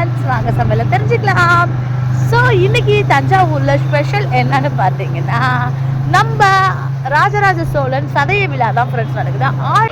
Friends வாங்க சமையல தெரிஞ்சுக்கலாம். ஸோ இன்னைக்கு தஞ்சாவூரில் ஸ்பெஷல் என்னன்னு பார்த்தீங்கன்னா நம்ம ராஜராஜ சோழன் சதய விழா தான் ஃப்ரெண்ட்ஸ் நடக்குது. ஆ-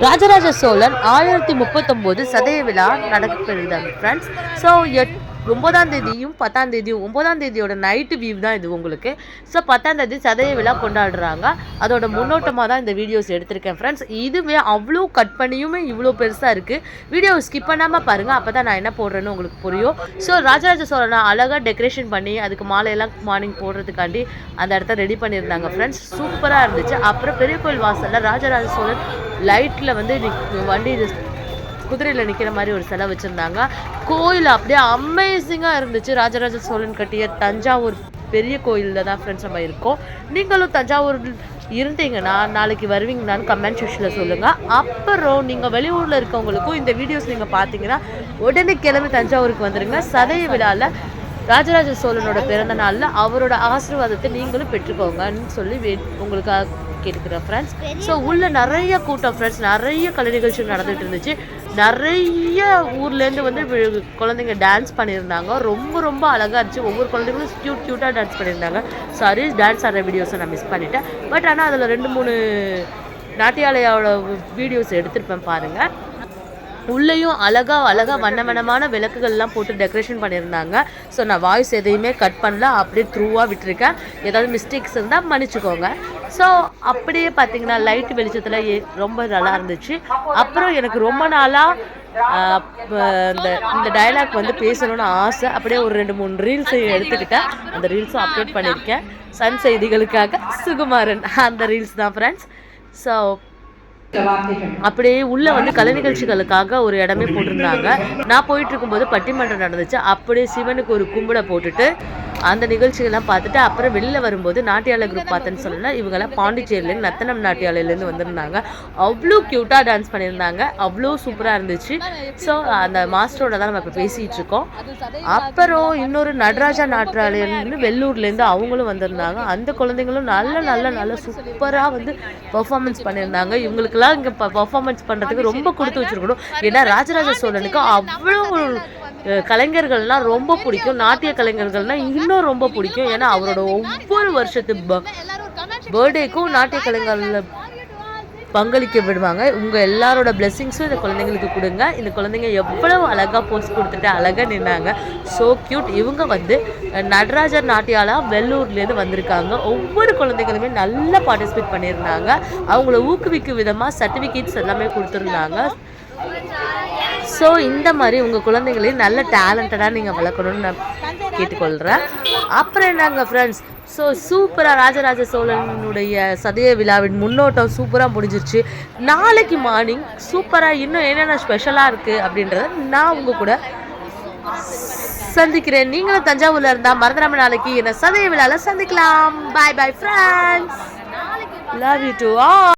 ராஜராஜ சோழன் ஆயிரத்தி முப்பத்தொம்போது சதய விழா நடக்கிறது ஃப்ரெண்ட்ஸ் ஸோ எட் ஒன்பதாம் தேதியும் பத்தாம் தேதியும் ஒன்பதாம் தேதியோட நைட்டு வியூ தான் இது உங்களுக்கு. ஸோ பத்தாம் தேதி சதய விழா கொண்டாடுறாங்க. அதோட முன்னோட்டமாக தான் இந்த வீடியோஸ் எடுத்திருக்கேன் ஃப்ரெண்ட்ஸ் இதுவே அவ்வளோ கட் பண்ணியுமே இவ்வளோ பெருசாக இருக்குது வீடியோ ஸ்கிப் பண்ணாமல் பாருங்கள் அப்போ தான் நான் என்ன போடுறேன்னு உங்களுக்கு புரியும். ஸோ ராஜராஜ சோழனை அழகாக டெக்கரேஷன் பண்ணி அதுக்கு மாலையெல்லாம் மார்னிங் போடுறதுக்காண்டி அந்த இடத்த ரெடி பண்ணியிருந்தாங்க ஃப்ரெண்ட்ஸ் சூப்பராக இருந்துச்சு. அப்புறம் பெரிய கோயில் வாசலில் ராஜராஜ சோழன் லைட்டில் வந்து வண்டி குதிரையில் நிற்கிற மாதிரி ஒரு சிலை வச்சுருந்தாங்க. கோயில் அப்படியே அமேசிங்காக இருந்துச்சு. ராஜராஜ சோழன் கட்டிய தஞ்சாவூர் பெரிய கோயிலில் தான் ஃப்ரெண்ட்ஸ் நம்ம இருக்கோம். நீங்களும் தஞ்சாவூர் இருந்தீங்கன்னா நாளைக்கு வருவீங்களான்னு கமெண்ட் செக்ஷனில் சொல்லுங்கள் அப்புறம் நீங்கள் வெளியூரில் இருக்கவங்களுக்கும் இந்த வீடியோஸ் நீங்கள் பார்த்தீங்கன்னா உடனே கிளம்பி தஞ்சாவூருக்கு வந்துடுங்க சதய விழாவில் ராஜராஜ சோழனோட பிறந்த நாளில் அவரோட ஆசீர்வாதத்தை நீங்களும் பெற்றுக்கோங்கன்னு சொல்லி வே உங்களுக்காக கேட்டுக்கிறேன் ஃப்ரெண்ட்ஸ் ஸோ உள்ள நிறைய கூட்டம் ஃப்ரெண்ட்ஸ் நிறைய கலை நிகழ்ச்சிகள் நடந்துகிட்டு இருந்துச்சு. நிறைய ஊர்லேருந்து வந்து குழந்தைங்க டான்ஸ் பண்ணியிருந்தாங்க. ரொம்ப ரொம்ப அழகாக இருந்துச்சு. ஒவ்வொரு குழந்தைங்களும் க்யூட் க்யூட்டாக டான்ஸ் பண்ணியிருந்தாங்க. சாரி டான்ஸ் ஆடுற வீடியோஸை நான் மிஸ் பண்ணிட்டேன். பட் ஆனால் அதில் ரெண்டு மூணு நாட்டியாலயாவோட வீடியோஸ் எடுத்திருப்பேன் பாருங்கள் உள்ளேயும் அழகா அழகா வண்ண வண்ணமான விளக்குகள்லாம் போட்டு டெக்கரேஷன் பண்ணியிருந்தாங்க. ஸோ நான் வாய்ஸ் எதையுமே கட் பண்ணல. அப்படியே த்ரூவாக விட்டுருக்கேன். ஏதாவது மிஸ்டேக்ஸ் இருந்தால் மன்னிச்சுக்கோங்க. ஸோ அப்படியே பார்த்தீங்கன்னா லைட் வெளிச்சத்தில் ரொம்ப நல்லா இருந்துச்சு. அப்புறம் எனக்கு ரொம்ப நாளாக இந்த இந்த டயலாக் வந்து பேசணும்னு ஆசை. அப்படியே ஒரு ரெண்டு மூணு ரீல்ஸையும் எடுத்துக்கிட்டேன். அந்த ரீல்ஸும் அப்லோட் பண்ணியிருக்கேன். சன் செய்திகளுக்காக சுகுமாரன். அந்த ரீல்ஸ் தான் ஃப்ரெண்ட்ஸ் ஸோ அப்படியே உள்ள வந்து கலை நிகழ்ச்சிகளுக்காக ஒரு இடமே போட்டிருந்தாங்க. நான் போயிட்டு இருக்கும்போது பட்டிமன்றம் நடந்துச்சு. அப்படியே சிவனுக்கு ஒரு கும்பிட போட்டுட்டு அந்த நிகழ்ச்சிகள்லாம் பார்த்துட்டு அப்புறம் வெளில வரும்போது நாட்டியால குரூப் பார்த்தேன்னு சொல்லல இவங்கெல்லாம் பாண்டிச்சேரியிலேருந்து நத்தனம் நாட்டியாலையிலேருந்து வந்திருந்தாங்க. அவ்வளோ க்யூட்டாக டான்ஸ் பண்ணியிருந்தாங்க. அவ்வளோ சூப்பராக இருந்துச்சு. ஸோ அந்த மாஸ்டரோட தான் நம்ம இப்போ பேசிகிட்டு இருக்கோம். அப்புறம் இன்னொரு நடராஜா நாட்டியாலேருந்து வெள்ளூர்லேருந்து அவங்களும் வந்திருந்தாங்க. அந்த குழந்தைங்களும் நல்ல நல்ல நல்ல சூப்பராக வந்து பெர்ஃபார்மன்ஸ் பண்ணியிருந்தாங்க. இவங்களுக்கெல்லாம் இங்கே பர்ஃபார்மன்ஸ் பண்ணுறதுக்கு ரொம்ப கொடுத்து வச்சிருக்கணும். ஏன்னா ராஜராஜ சோழனுக்கு அவ்வளோ கலைஞர்கள்னால் ரொம்ப பிடிக்கும். நாட்டிய கலைஞர்கள்னால் இன்னும் ரொம்ப பிடிக்கும். ஏன்னா அவரோட ஒவ்வொரு வருஷத்து பர்த்டேக்கும் நாட்டிய கலைஞர்கள் பங்களிக்க விடுவாங்க. உங்கள் எல்லாரோட பிளெஸ்ஸிங்ஸும் இந்த குழந்தைங்களுக்கு கொடுங்க. இந்த குழந்தைங்க எவ்வளவு அழகாக போஸ்ட் கொடுத்துட்டு அழகாக நின்னாங்க. ஸோ க்யூட் இவங்க வந்து நடராஜர் நாட்டியாலா வெள்ளூர்லேருந்து வந்திருக்காங்க. ஒவ்வொரு குழந்தைகளுமே நல்லா பார்ட்டிசிபேட் பண்ணியிருந்தாங்க. அவங்கள ஊக்குவிக்கும் விதமாக சர்டிஃபிகேட்ஸ் எல்லாமே கொடுத்துருந்தாங்க. ஸோ இந்த மாதிரி உங்கள் குழந்தைங்களையும் நல்ல டேலண்டடாக நீங்கள் வளர்க்கணும்னு நான் கேட்டுக்கொள்கிறேன் அப்புறம் என்னங்க ஃப்ரெண்ட்ஸ் ஸோ சூப்பராக ராஜராஜ சோழனுடைய சதய விழாவின் முன்னோட்டம் சூப்பராக முடிஞ்சிருச்சு. நாளைக்கு மார்னிங் சூப்பராக இன்னும் என்னென்ன ஸ்பெஷலாக இருக்குது அப்படின்றத நான் உங்கள் கூட சந்திக்கிறேன். நீங்களும் தஞ்சாவூரில் இருந்தால் மறந்துடாம நாளைக்கு என்ன சதய விழாவில் சந்திக்கலாம். Bye bye friends love you too ah